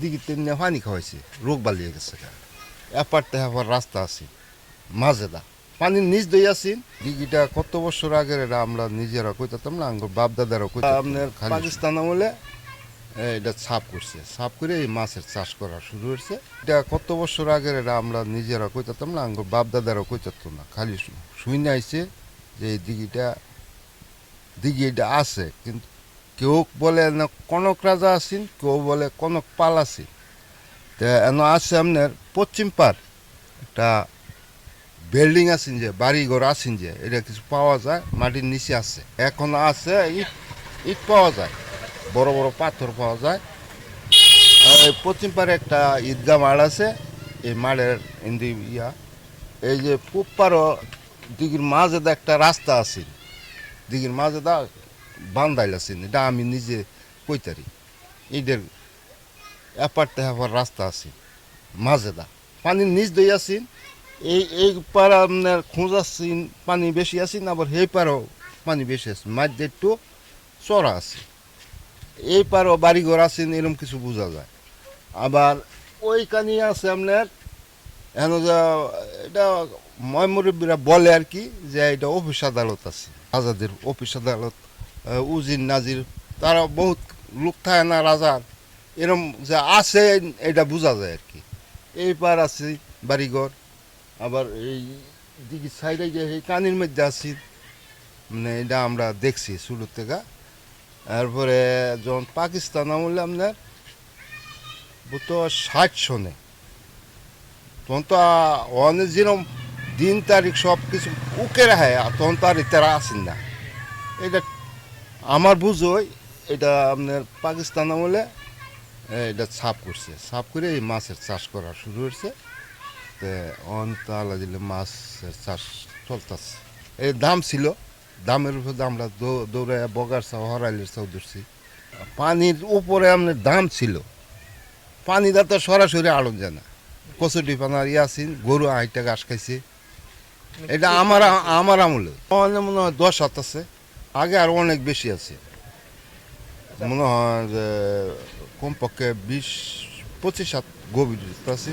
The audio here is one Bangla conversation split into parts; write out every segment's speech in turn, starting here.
দিকে তেমনি পানি খাওয়াইছে রোগ বালিয়ে গেছে এপার আবার রাস্তা আছে মাজেদা পানির নিচ দই আছেন দিঘিটা কত বছর আগের এটা আমরা নিজেরা কইতাম না আঙ্গুর বাপ দাদারা কইতাম আপনার পাকিস্তান আমলে? এটা ছাপ করছে। ছাপ করে এই মাছের চাষ করা শুরু হয়েছে। এটা কত বছর আগের এটা আমরা নিজেরা কইতাম না আঙ্গুর বাপ দাদারা কইতাম না। খালি শুই আইছে যে এই দিঘিটা দিঘি এটা আছে কিন্তু কেউ বলে না কনক রাজা আছেন, কেউ বলে কনক পাল আছে তা এন আছে আপনার পশ্চিম পার একটা বিল্ডিং আছেন যে, বাড়িঘর আছেন যে, এটা কিছু পাওয়া যায়, মাটির নিচে আছে। এখন আছে, ইট ইট পাওয়া যায়, বড় বড় পাথর পাওয়া যায়। আর এই পশ্চিম পারে একটা ঈদগাহ মাঠ আছে, এই মাঠের ইন্দি ইয়া, এই যে পূব পারও দিঘির মাঝে একটা রাস্তা আছে দিঘির মাঝে দা বান্দাইল আছেন, এটা আমি নিজে কইতারি এইটার এপার তেহাপার রাস্তা আছে মাঝে দা পানির নিচ দই আছেন, এই এই পার আপনার খোঁজ আছেন, পানি বেশি আছেন, আবার সেই পারও পানি বেশি আছে। মাঝে একটু চড়া আছে। এই পারও বাড়িঘর আছেন এরকম কিছু বোঝা যায়। আবার ওইখানে আছে আপনার, এন এটা ময়মুরব্বীরা বলে আর কি, যে এটা অফিস আদালত আছে, আজাদের অফিস আদালত। উজির নাজির, তারা বহুত লোক থাকে না রাজার এরম যে আছে, এটা বোঝা যায় আর কি। এই পার আছে বাড়িঘর, আবার এই দিকে সাইডে যে এই কানির মধ্যে আছি। মানে এটা আমরা দেখছি শুরু থেকে। তারপরে যখন পাকিস্তান আমলে আপনার তো ষাট সনে, তখন তো অনেক যেরকম দিন তারিখ সব কিছু উকে রাখে তখন তো আর তারা আসেন না। এটা আমার বুঝোই এটা আপনার পাকিস্তান আমলে এটা ছাপ করছে। ছাপ করে এই মাছের চাষ করা শুরু হয়েছে। তো অন্ত দিলে মাছের চাষ চলতেছে। এই দাম ছিল। দামের উপর আমরা দৌ- দৌড়ে বগার চাও হরাইলের চাও ধরছি। পানির উপরে আপনার দাম ছিল। পানিটা তো সরাসরি আড়ন যায় না। কচুটি পানার ইয়াসিন গরু আইটা ঘাস খাইছে। এটা আমার আমার আমলে। মনে হয় দশ হাত আছে। আগে আর অনেক বেশি আছে। মনে হয় যে কমপক্ষে বিশ পঁচিশ হাত গভীর আছে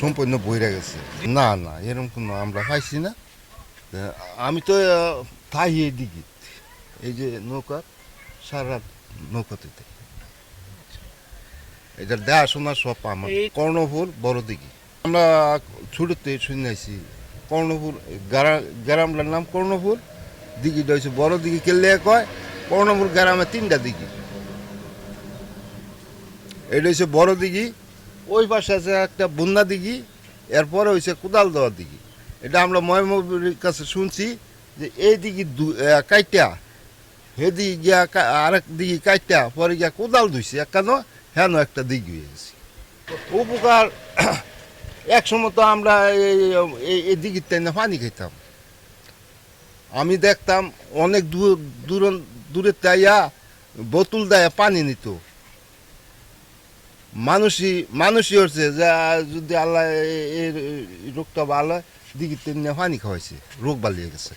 সম্পূর্ণ বইরা গেছে। না না এরকম কোনো আমরা পাইছি না। আমি তো থাই দিকে। এই যে নৌকা সারা রাত নৌকাতে থাকি। এটা দেখাশোনা সব আমার। কর্ণপুর বড় দিঘি আমরা ছোটোতে শুনেছি গ্রা- গ্রামটার নাম কর্ণপুর দিঘিটা হচ্ছে বড় দিঘি কেলে কয় কর্ণপুর গ্রামে তিনটা দিঘি। এটা হচ্ছে বড় দিঘি, ওই পাশে আছে একটা বন্যা দিঘি, এরপরে হয়েছে কোদাল দেওয়া দিঘি। এটা আমরা ময়মবির কাছে শুনছি যে এই দিঘি দু- কাইটা হেদিকে গিয়া আরেক দিঘি কাইটা, পরে গিয়া কোদাল ধুইছে, কেন? হেন একটা দিঘি হয়ে গেছে। উপকার, এক সময় তো আমরা এই দিঘির টাইনে পানি খেতাম আমি দেখতাম অনেক দূর দূর তাইয়া বোতল দেয় পানি নিত। মানুষই মানুষই হচ্ছে যে যদি আল্লাহ এর রোগটা ভালো হয় তেমনি পানি খাওয়াইছে, রোগ বালিয়ে গেছে